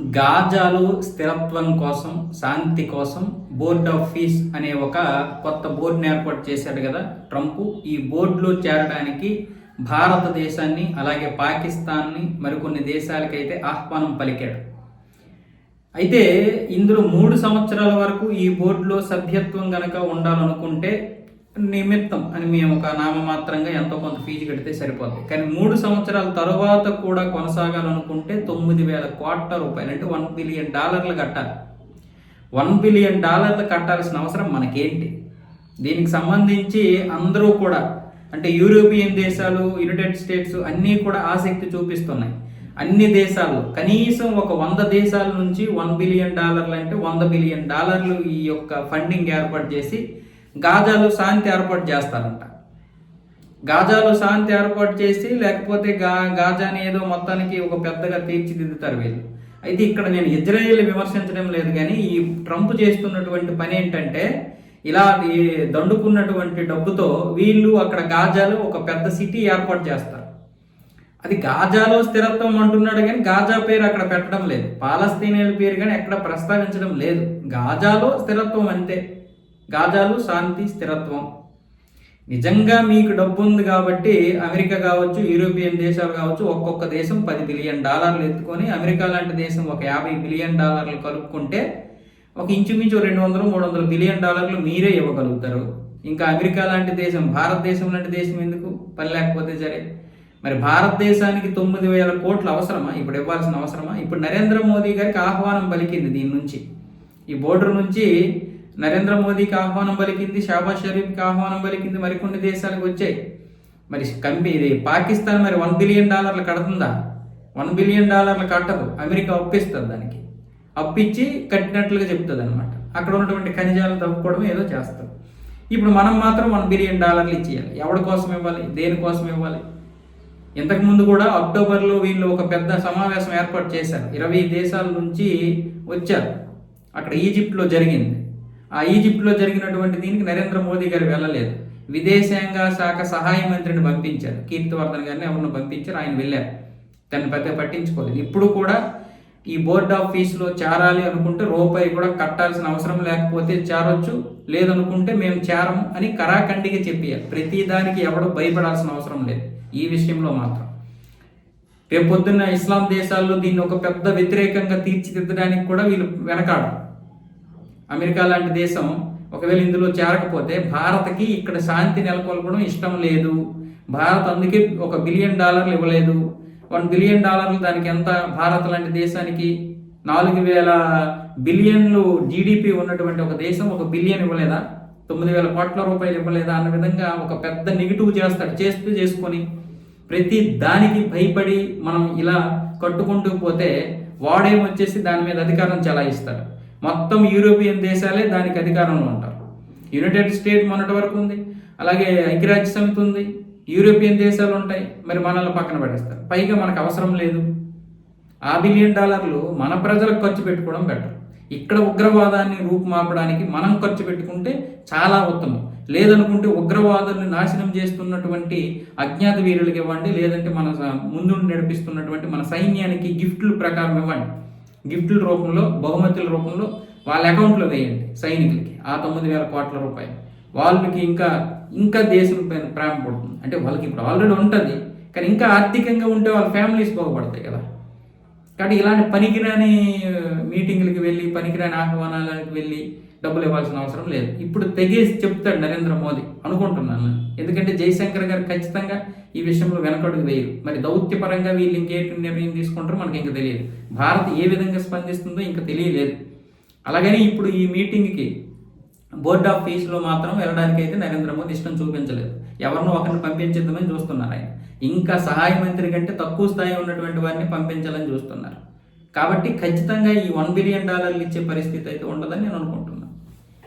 గాజాలు స్థిరత్వం కోసం శాంతి కోసం బోర్డ్ ఆఫ్ పీస్ అనే ఒక కొత్త బోర్డుని ఏర్పాటు చేశాడు కదా ట్రంప్. ఈ బోర్డులో చేరడానికి భారతదేశాన్ని అలాగే పాకిస్తాన్ని మరికొన్ని దేశాలకైతే ఆహ్వానం పలికాడు. అయితే ఇందులో మూడు సంవత్సరాల వరకు ఈ బోర్డులో సభ్యత్వం గనక ఉండాలనుకుంటే నిమిత్తం అని మేము ఒక నామమాత్రంగా ఎంతో కొంత ఫీజు కడితే సరిపోద్ది. కానీ మూడు సంవత్సరాల తర్వాత కూడా కొనసాగాలనుకుంటే తొమ్మిది వేల కోట్ల రూపాయలు అంటే వన్ బిలియన్ డాలర్లు కట్టాలి. వన్ బిలియన్ డాలర్లు కట్టాల్సిన అవసరం మనకేంటి? దీనికి సంబంధించి అందరూ కూడా అంటే యూరోపియన్ దేశాలు యునైటెడ్ స్టేట్స్ అన్నీ కూడా ఆసక్తి చూపిస్తున్నాయి. అన్ని దేశాల్లో కనీసం ఒక వంద దేశాల నుంచి వన్ బిలియన్ డాలర్లు అంటే వంద బిలియన్ డాలర్లు ఈ యొక్క ఫండింగ్ ఏర్పాటు చేసి గాజాలో శాంతి ఏర్పాటు చేస్తారంట. గాజాలో శాంతి ఏర్పాటు చేసి లేకపోతే గా గాజాని ఏదో మొత్తానికి ఒక పెద్దగా తీర్చిదిద్దుతారు వీళ్ళు. అయితే ఇక్కడ నేను ఇజ్రాయేల్ విమర్శించడం లేదు కానీ ఈ ట్రంప్ చేస్తున్నటువంటి పని ఏంటంటే ఇలా దండుకున్నటువంటి డబ్బుతో వీళ్ళు అక్కడ గాజాలో ఒక పెద్ద సిటీ ఏర్పాటు చేస్తారు. అది గాజాలో స్థిరత్వం అంటున్నాడు కానీ గాజా పేరు అక్కడ పెట్టడం లేదు. పాలస్తీనియల పేరు కానీ ఎక్కడ ప్రస్తావించడం లేదు. గాజాలో స్థిరత్వం అంతే. గాజాలు శాంతి స్థిరత్వం. నిజంగా మీకు డబ్బు ఉంది కాబట్టి అమెరికా కావచ్చు యూరోపియన్ దేశాలు కావచ్చు ఒక్కొక్క దేశం పది బిలియన్ డాలర్లు ఎత్తుకొని అమెరికా లాంటి దేశం ఒక యాభై బిలియన్ డాలర్లు కలుపుకుంటే ఒక ఇంచుమించు రెండు వందలు మూడు వందల బిలియన్ డాలర్లు మీరే ఇవ్వగలుగుతారు. ఇంకా అమెరికా లాంటి దేశం భారతదేశం లాంటి దేశం ఎందుకు? పని లేకపోతే సరే. మరి భారతదేశానికి తొమ్మిది వేల కోట్లు అవసరమా? ఇప్పుడు ఇవ్వాల్సిన అవసరమా? ఇప్పుడు నరేంద్ర మోదీ గారికి ఆహ్వానం పలికింది దీని నుంచి. ఈ బోర్డర్ నుంచి నరేంద్ర మోదీకి ఆహ్వానం పలికింది షాబాజ్ షరీఫ్కి ఆహ్వానం పలికింది మరికొన్ని దేశాలకు వచ్చాయి. మరి కంపెనీ ఇది పాకిస్తాన్ మరి వన్ బిలియన్ డాలర్లు కడుతుందా? వన్ బిలియన్ డాలర్లు కట్టదు. అమెరికా అప్పిస్తుంది దానికి. అప్పిచ్చి కట్టినట్లుగా చెప్తుంది అనమాట అక్కడ ఉన్నటువంటి ఖనిజాలు తప్పుకోవడం ఏదో చేస్తారు ఇప్పుడు మనం మాత్రం వన్ బిలియన్ డాలర్లు ఇచ్చేయాలి. ఎవరి కోసం ఇవ్వాలి? దేనికోసం ఇవ్వాలి? ఇంతకుముందు కూడా అక్టోబర్లో వీళ్ళు ఒక పెద్ద సమావేశం ఏర్పాటు చేశారు. ఇరవై దేశాల నుంచి వచ్చారు. అక్కడ ఈజిప్ట్లో జరిగింది. ఈజిప్ట్లో జరిగినటువంటి దీనికి నరేంద్ర మోదీ గారు వెళ్ళలేదు. విదేశాంగ శాఖ సహాయ మంత్రిని పంపించారు. కీర్తివర్ధన్ గారిని ఎవరిని పంపించారు ఆయన వెళ్ళారు. దాన్ని పెద్ద పట్టించుకోలేదు. ఇప్పుడు కూడా ఈ బోర్డ్ ఆఫీస్లో చేరాలి అనుకుంటే రూపాయి కూడా కట్టాల్సిన అవసరం లేకపోతే చేరొచ్చు లేదనుకుంటే మేము చేరము అని కరాఖండిగా చెప్పేయాలి. ప్రతి దానికి ఎవడు భయపడాల్సిన అవసరం లేదు. ఈ విషయంలో మాత్రం. రేపు పొద్దున్న ఇస్లాం దేశాల్లో దీన్ని ఒక పెద్ద వ్యతిరేకంగా తీర్చిదిద్దడానికి కూడా వీళ్ళు వెనకాడరు. అమెరికా లాంటి దేశం ఒకవేళ ఇందులో చేరకపోతే భారత్కి ఇక్కడ శాంతి నెలకొల్పడం ఇష్టం లేదు. భారత్ అందుకే ఒక బిలియన్ డాలర్లు ఇవ్వలేదు. వన్ బిలియన్ డాలర్లు దానికి ఎంత? భారత్ లాంటి దేశానికి నాలుగు వేల బిలియన్లు జీడిపి ఉన్నటువంటి ఒక దేశం ఒక బిలియన్ ఇవ్వలేదా? తొమ్మిది వేల కోట్ల రూపాయలు ఇవ్వలేదా అన్న విధంగా ఒక పెద్ద నెగిటివ్ చేస్తాడు. చేస్తూ చేసుకొని ప్రతి దానికి భయపడి మనం ఇలా కట్టుకుంటూ పోతే వాడేమొచ్చేసి దాని మీద అధికారం చెలాయిస్తాడు. మొత్తం యూరోపియన్ దేశాలే దానికి అధికారంలో ఉంటారు. యునైటెడ్ స్టేట్ మొన్నటి వరకు ఉంది. అలాగే ఐక్యరాజ్య సమితి ఉంది. యూరోపియన్ దేశాలు ఉంటాయి. మరి మనల్ని పక్కన పడేస్తారు. పైగా మనకు అవసరం లేదు. ఆ బిలియన్ డాలర్లు మన ప్రజలకు ఖర్చు పెట్టుకోవడం బెటర్. ఇక్కడ ఉగ్రవాదాన్ని రూపుమాపడానికి మనం ఖర్చు పెట్టుకుంటే చాలా ఉత్తమం. లేదనుకుంటే ఉగ్రవాదుల్ని నాశనం చేస్తున్నటువంటి అజ్ఞాత వీరులకు ఇవ్వండి. లేదంటే మన ముందు నడిపిస్తున్నటువంటి మన సైన్యానికి గిఫ్ట్లు ప్రకారం ఇవ్వండి. గిఫ్ట్ల రూపంలో బహుమతుల రూపంలో వాళ్ళ అకౌంట్లో వేయండి సైనికులకి. ఆ తొమ్మిది వేల కోట్ల రూపాయలు. వాళ్ళకి ఇంకా ఇంకా దేశం పైన ప్రేమ పడుతుంది. అంటే వాళ్ళకి ఇప్పుడు ఆల్రెడీ ఉంటుంది కానీ ఇంకా ఆర్థికంగా ఉంటే వాళ్ళ ఫ్యామిలీస్ బాగుపడతాయి కదా. కాబట్టి ఇలాంటి పనికిరాని మీటింగ్లకి వెళ్ళి పనికిరాని ఆహ్వానాలకు వెళ్ళి డబ్బులు ఇవ్వాల్సిన అవసరం లేదు. ఇప్పుడు తెగేసి చెప్తాడు నరేంద్ర మోదీ. అనుకుంటున్నాను ఎందుకంటే జయశంకర్ గారు ఖచ్చితంగా ఈ విషయంలో వెనకడుగు వేయరు. మరి దౌత్యపరంగా వీళ్ళు ఇంకేటి నిర్ణయం తీసుకుంటారో మనకి ఇంకా తెలియదు. భారత్ ఏ విధంగా స్పందిస్తుందో ఇంకా తెలియలేదు. అలాగని ఇప్పుడు ఈ మీటింగ్కి బోర్డ్ ఆఫ్ పీస్లో మాత్రం వెళ్ళడానికి అయితే నరేంద్ర మోదీ ఇష్టం చూపించలేదు. ఎవరినో ఒకరిని పంపించేద్దామని చూస్తున్నారు ఆయన. ఇంకా సహాయ మంత్రి కంటే తక్కువ స్థాయి ఉన్నటువంటి వారిని పంపించాలని చూస్తున్నారు. కాబట్టి ఖచ్చితంగా ఈ వన్ బిలియన్ డాలర్లు ఇచ్చే పరిస్థితి అయితే ఉండదని నేను అనుకుంటున్నాను.